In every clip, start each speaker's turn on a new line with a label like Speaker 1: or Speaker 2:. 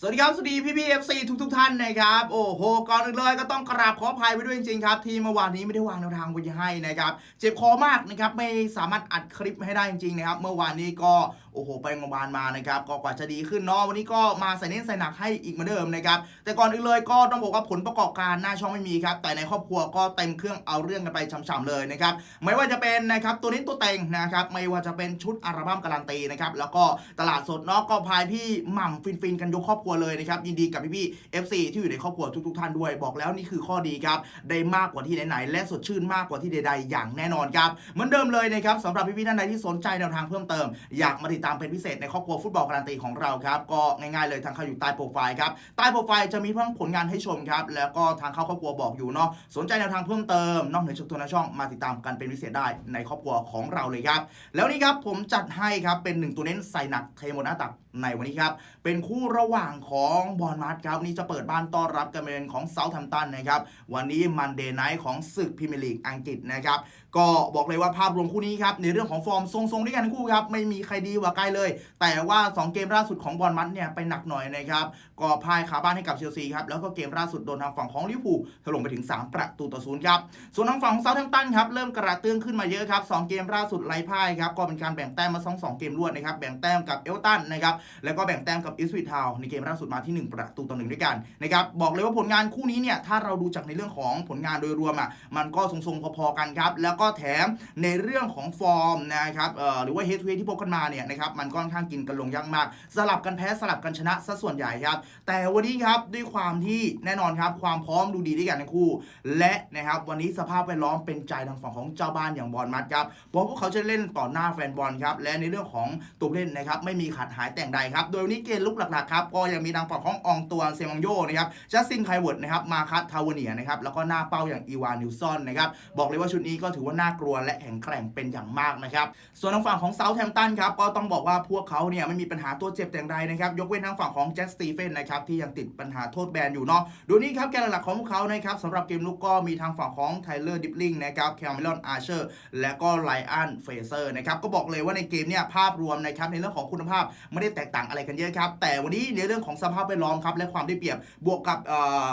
Speaker 1: สวัสดีครับ สวัสดีพี่พี่เอฟซีทุกทุกท่านนะครับ โอ้โห ก่อนอื่นเลยก็ต้องกราบขออภัยไปด้วยจริงๆครับ ที่เมื่อวานนี้ไม่ได้วางแนวทางไว้ให้นะครับ เจ็บคอมากนะครับ ไม่สามารถอัดคลิปให้ได้จริงๆนะครับ เมื่อวานนี้ก็โอ้โห ไปโรงพยาบาลมานะครับ ก็กว่าจะดีขึ้นเนาะ วันนี้ก็มาใส่เน้นใส่หนักให้อีกเหมือนเดิมนะครับ แต่ก่อนอื่นเลยก็ต้องบอกว่าผลประกอบการหน้าช่องไม่มีครับ แต่ในครอบครัวก็เต็มเครื่องเอาเรื่องกันไปฉ่ำๆเลยนะครับ ไม่ว่าจะเป็นนะครับตัวนี้ตัวเต็งนะครับ ไม่ว่าจะเป็นชุดอัลบั้มการันตีนะครับ แล้วก็ตลาดสดเนาะก็พายพี่หม่ำฟินๆกันยกครอบครัวเลยนะครับยินดีกับพี่ๆ FC ที่อยู่ในครอบครัวทุกๆท่านด้วย บอกแล้วนี่คือข้อดีครับได้มากกว่าที่ไหนๆและสดชื่นมากกว่าที่ใดๆ อย่างแน่นอนครับเหมือนเดิมเลยนะครับสำหรับพี่ๆท่านใดที่สนใจแนวทางเพิ่มเติม อยากมาติดตามเป็นพิเศษในครอบครัวฟุตบอลการันตีของเราครับก็ง่ายๆเลยทางเข้าอยู่ใต้โปรไฟล์ครับใต้โปรไฟล์จะมีเพิ่มผลงานให้ชมครับแล้วก็ทางเข้าครอบครัวบอกอยู่เนาะสนใจแนวทางเพิ่มเติมนอกเหนือจากตัวหน้าช่องมาติดตามกันเป็นพิเศษได้ในครอบครัวของเราเลยครับแล้วนี่ครับผมจัดให้ครับเป็นหนึ่งตัวเน้นใส่หนักเทหมดหน้าตักในวันนี้ครับเป็นคู่ระหว่างของบอลมาร์ครับนี่จะเปิดบ้านต้อนรับกันเป็นของเซาท์แฮมป์ตันนะครับวันนี้มันเดย์ไนท์ของศึกพรีเมียร์ลีกอังกฤษนะครับก็บอกเลยว่าภาพรวมคู่นี้ครับในเรื่องของฟอร์มทรงๆด้วยกันทั้งคู่ครับไม่มีใครดีกว่าใครเลย แต่ว่า 2 เกมล่าสุดของบอลมัดเนี่ยไปหนักหน่อยนะครับก็พ่ายขาบ้านให้กับเชลซีครับแล้วก็เกมล่าสุดโดนทางฝั่งของลิเวอร์พูลถล่มไปถึง 3 ประตูต่อศูนย์ครับส่วนทางฝั่งของเซาท์แฮมป์ตันครับเริ่มกระเตื้องขึ้นมาเยอะครับ2เกมล่าสุดไล่พ่ายครับก็เป็นการแบ่งแต้มมาสองสองเกมรวดนะครับแบ่งแต้มกับเอลตันนะครับแล้วก็แบ่งแต้มกับอิสวิทาวในเกมล่าสุดมาที่ 1 ประตูต่อหนึ่งด้วยกันนะครับบอกเลยว่าผลงานคู่นี้เนี่ยถ้าเราดูจากในเรื่องของผลงานโดยรวมอะมันก็ทรงๆพอๆกันครับแล้วก็แถมในเรื่องของฟอร์มนะครับเอ่อหรือว่าเฮดทเฮดที่พบกันมาเนี่ยนะครับมันก็ค่อนข้างกินกันลงยากมาก สลับกันแพ้สลับกันชนะซะส่วนใหญ่ครับ แต่วันนี้ครับด้วยความที่แน่นอนครับความพร้อมดูดีด้วยกันทั้งคู่ และนะครับวันนี้สภาพแวดล้อมเป็นใจทางฝั่งของเจ้าบ้านอย่างบอลมัดครับเพราะพวกเขาจะเล่นต่อหน้าแฟนบอลครับและในเรื่องของตัวเล่นนะครับไม่มีขาดหายแต่งใดครับ โดยวันนี้เกณฑ์ลุกหลักๆครับก็ยังมีทางฝั่งของอองตัวเซมังโยนะครับจัสตินไคเวิร์ดนะครับมาคัตทาวเนียนะครับแล้วก็หน้าเป้าอย่างอีวานนิวซอนนะครับบอกเลยว่าชุดนี้ก็ถือว่าน่ากลัวและแข็งแกร่งเป็นอย่างมากนะครับส่วนทางฝั่งของเซาท์แฮมป์ตันครับก็ต้องบอกว่าพวกเขาเนี่ยไม่มีปัญหาตัวเจ็บแต่อย่างใดนะครับยกเว้นทางฝั่งของแจ็คสตีเฟนนะครับที่ยังติดปัญหาโทษแบนอยู่เนาะดูนี่ครับแกนหลักของพวกเขานะครับสำหรับเกมลุกก็มีทางฝั่งของไทเลอร์ดิปลิงนะครับแคลมิลอนอาร์เชอร์และก็ไลอันเฟเซอร์นะครับก็บอกเลยว่าในเกมเนี่ยภาพรวมนะครับในเรื่องของคุณภาพไม่ได้แตกต่างอะไรกันเยอะครับแต่วันนี้ในเรื่องของสภาพแวดล้อมครับและความได้เปรียบบวกกับ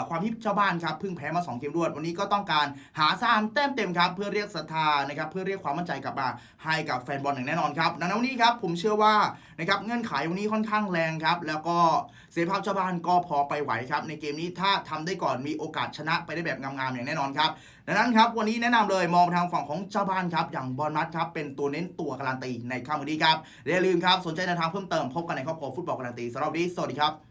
Speaker 1: ความที่ชาวบ้านครับพิ่งแพ้มา 2 เกมรวด วันนี้ก็ต้องการหาสามแต้มเต็มครับเพื่อเรียกศรัทธานะครับเพื่อเรียกความมั่นใจกลับมาให้กับแฟนบอลอย่างแน่นอนครับดังนั้นวันนี้ครับผมเชื่อว่านะครับเงื่อนไขวันนี้ค่อนข้างแรงครับแล้วก็เซฟภาพชาวบ้านก็พอไปไหวครับในเกมนี้ถ้าทำได้ก่อนมีโอกาสชนะไปได้แบบงามๆอย่างแน่นอนครับดังนั้นครับวันนี้แนะนำเลยมองทางฝั่งของเจ้าบ้านครับอย่างบอลมัดครับเป็นตัวเน้นตัวการันตีในค่ำวันนี้ครับและอย่าลืมครับสนใจในวทางเพิ่มเติมพบกันในครอบครัวฟุตบอลการันตีสำหรับวันนี้สวัสดีครับ